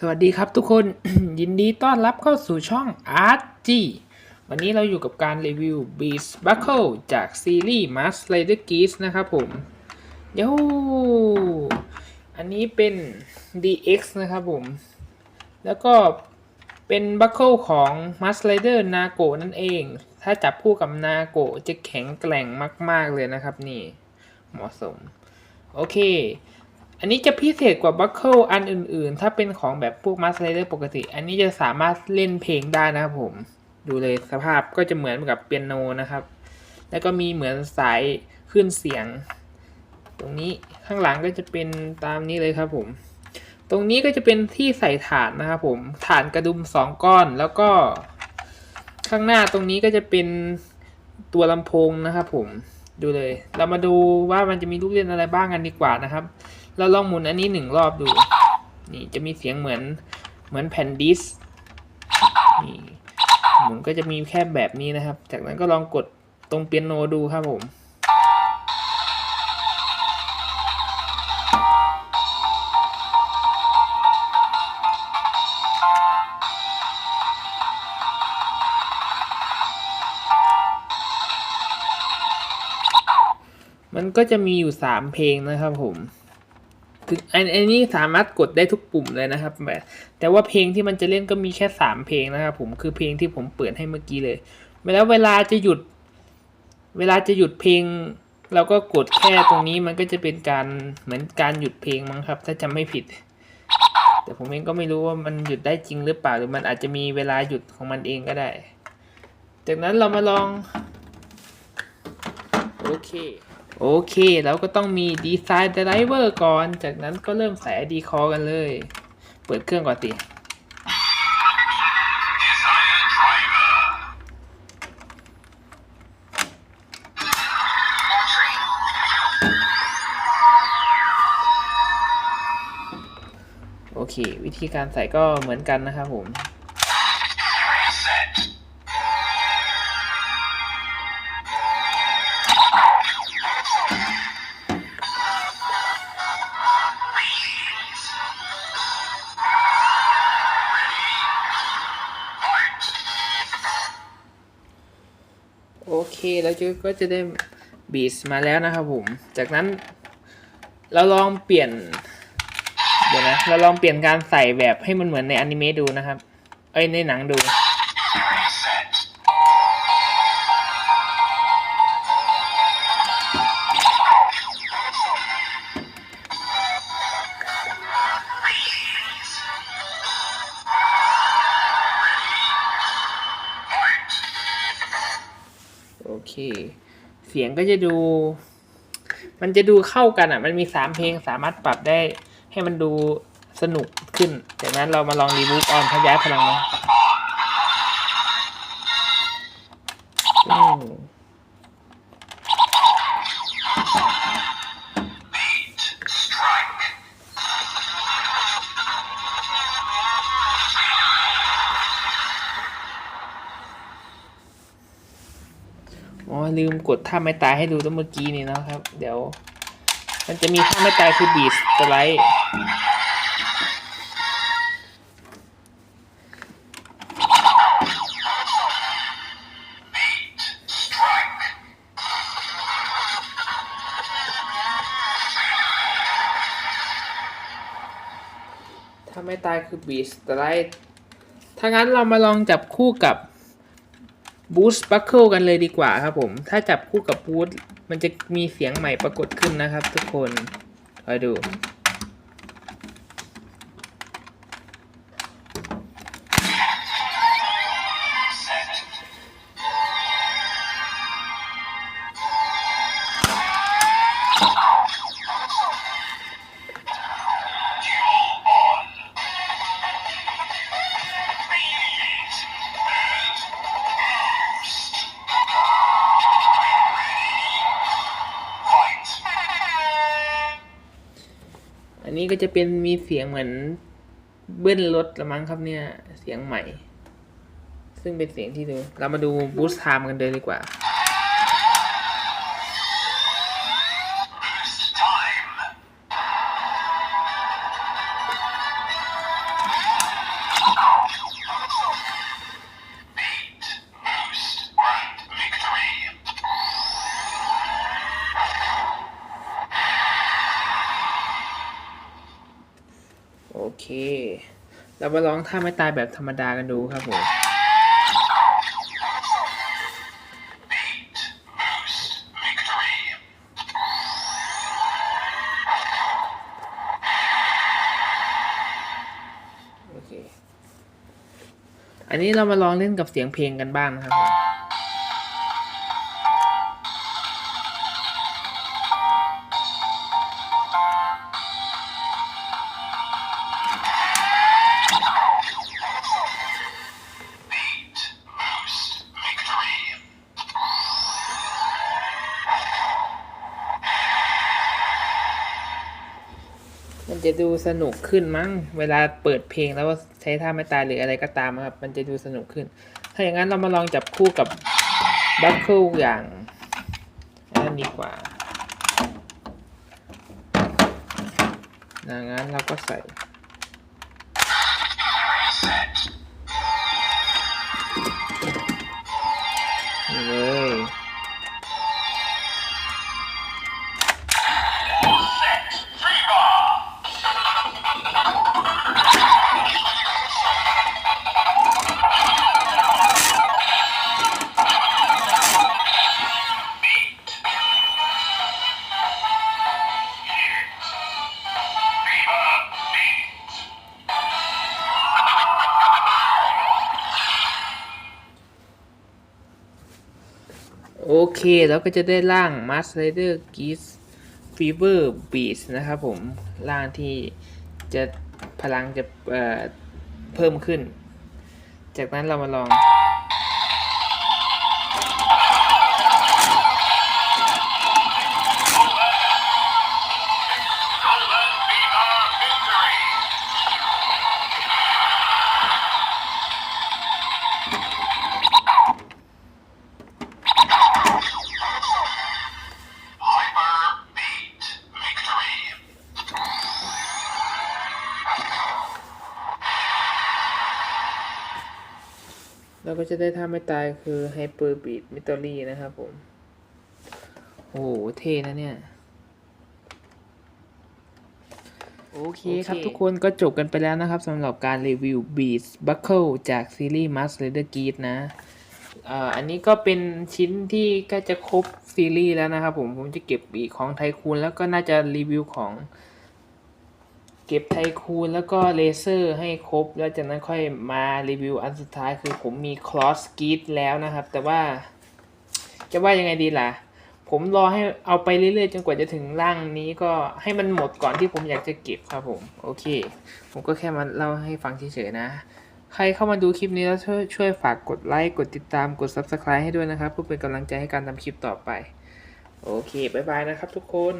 สวัสดีครับทุกคน ยินดีต้อนรับเข้าสู่ช่อง Art G วันนี้เราอยู่กับการรีวิว Beast Buckle จากซีรีส์ Mask Rider Geese นะครับผมโย้อันนี้เป็น DX นะครับผม แล้วก็เป็น Buckle ของ Mask Rider Nago นั่นเอง ถ้าจับคู่กับ Nago จะแข็งแกร่งมาก ๆ เลยนะครับนี่ เหมาะสม โอเค อันนี้จะพิเศษกว่าบัคเกิลอันอื่นๆ ถ้าเป็นของแบบพวกมาสไลเดอร์ปกติ อันนี้จะสามารถเล่นเพลงได้นะครับผม ดูเลยสภาพก็จะเหมือนกับเปียโนนะครับ แล้วก็มีเหมือนสายขึ้นเสียง ตรงนี้ข้างหลังก็จะเป็นตามนี้เลยครับผม ตรงนี้ก็จะเป็นที่ใส่ฐานนะครับผม ฐานกระดุมสองก้อนแล้วก็ข้างหน้าตรงนี้ก็จะเป็นตัวลำโพงนะครับผม ดูเลย เรามาดูว่ามันจะมีลูกเล่นอะไรบ้างกันดีกว่านะครับ เราลองหมุนอันนี้หนึ่งรอบดู นี่จะมีเสียงเหมือนเหมือนแผ่นดิสก์นี่หมุนก็จะมีแค่แบบนี้นะครับ จากนั้นก็ลองกดตรงเปียโนดูครับผมมันก็จะมีอยู่สามเพลงนะครับผม คืออันนี้สามารถกดได้ทุกปุ่มเลยนะครับแบบแต่ว่าเพลงที่มันจะเล่นก็มีแค่สามเพลงนะครับผมคือเพลงที่ผมเปิดให้เมื่อกี้เลยแล้วเวลาจะหยุด เวลาจะหยุดเพลงเราก็กดแค่ตรงนี้มันก็จะเป็นการเหมือนการหยุดเพลงมั้งครับ ถ้าจำไม่ผิด แต่ผมเองก็ไม่รู้ว่ามันหยุดได้จริงหรือเปล่าหรือมันอาจจะมีเวลาหยุดของมันเองก็ได้ จากนั้นเรามาลอง โอเค โอเคแล้วก็ต้องมีดีไซน์ driver ก่อน จากนั้นก็เริ่มใส่ ID call กันเลย เปิดเครื่องก่อนติโอเค วิธีการใส่ก็เหมือนกันนะครับผม แล้วจะก็จะได้บีสมาแล้วนะครับผม จากนั้นเราลองเปลี่ยน เดี๋ยวนะ เราลองเปลี่ยนการใส่แบบให้มันเหมือนในอนิเมะดูนะครับ เอ้ยในหนังดู สียงก็จะดู มันจะดูเข้ากันอะ มันมีสามเพลงสามารถปรับได้ให้มันดูสนุกขึ้น จากนั้นเรามาลองรีบูฟออนขยายพลังนะ ลืมกดท่าไม่ตายให้ดูตั้งเมื่อกี้นี่นะครับ เดี๋ยว มันจะมีท่าไม่ตายคือบีสสไลด์ถ้าไม่ตายคือบีสไลด์ถ้างั้นเรามาลองจับคู่กับ บูสต์บัคเกิลกันเลยดีกว่าครับผม ถ้าจับคู่กับบูสต์มันจะมีเสียงใหม่ปรากฏขึ้นนะครับทุกคนคอยดู จะเป็นมีเสียงเหมือนเบิ้ลรถละมั้งครับเนี่ย เสียงใหม่ ซึ่งเป็นเสียงที่ดู เรามาดูบูสต์ไทม์กันเลยดีกว่า เรามาลองท่าไม่ตายแบบธรรมดากันดูครับผมอันนี้เรามาลองเล่นกับเสียงเพลงกันบ้างนะครับ มันจะดูสนุกขึ้นมั้ง เวลาเปิดเพลงแล้วใช้ท่าไม่ตายหรืออะไรก็ตามครับ มันจะดูสนุกขึ้น ถ้าอย่างนั้นเรามาลองจับคู่กับบัคเคิลอย่างนนั้นดีกว่าดังนั้นเราก็ใส่ โอเคแล้วก็จะได้ร่าง Mask Rider g e e s Fever Beast นะครับผม ร่างที่จะพลังจะเเพิ่มขึ้น จากนั้นเรามาลอง เราก็จะได้ท่าไม่ตายคือ Hyper Beat m y t h o r y นะครับผม โอ้โห เท่นะเนี่ย โอเคครับโอเคทุกคนก็จบกันไปแล้วนะครับสำหรับการรีวิว Beats Buckle จากซีรีส์ Mask Rider Geet นะอ่าอันนี้ก็เป็นชิ้นที่ใกล้จะครบซีรีส์แล้วนะครับผม ผมจะเก็บอีกของไทคูนแล้วก็น่าจะรีวิวของ เก็บไทคูนแล้วก็เลเซอร์ให้ครบ แล้วจากนั้นค่อยมารีวิวอันสุดท้ายคือผมมีคลอสกีตแล้วนะครับ แต่ว่า จะว่ายังไงดีล่ะ ผมรอให้เอาไปเรื่อยๆ จนกว่าจะถึงร่างนี้ก็ให้มันหมดก่อนที่ผมอยากจะเก็บครับผม โอเค ผมก็แค่มาเล่าให้ฟังเฉยๆนะใครเข้ามาดูคลิปนี้แล้วช่วยช่วยฝากกดไลค์ กดติดตาม กด Subscribe ให้ด้วยนะครับเพื่อเป็นกำลังใจให้การทำคลิปต่อไป โอเค บ๊ายบายนะครับทุกคน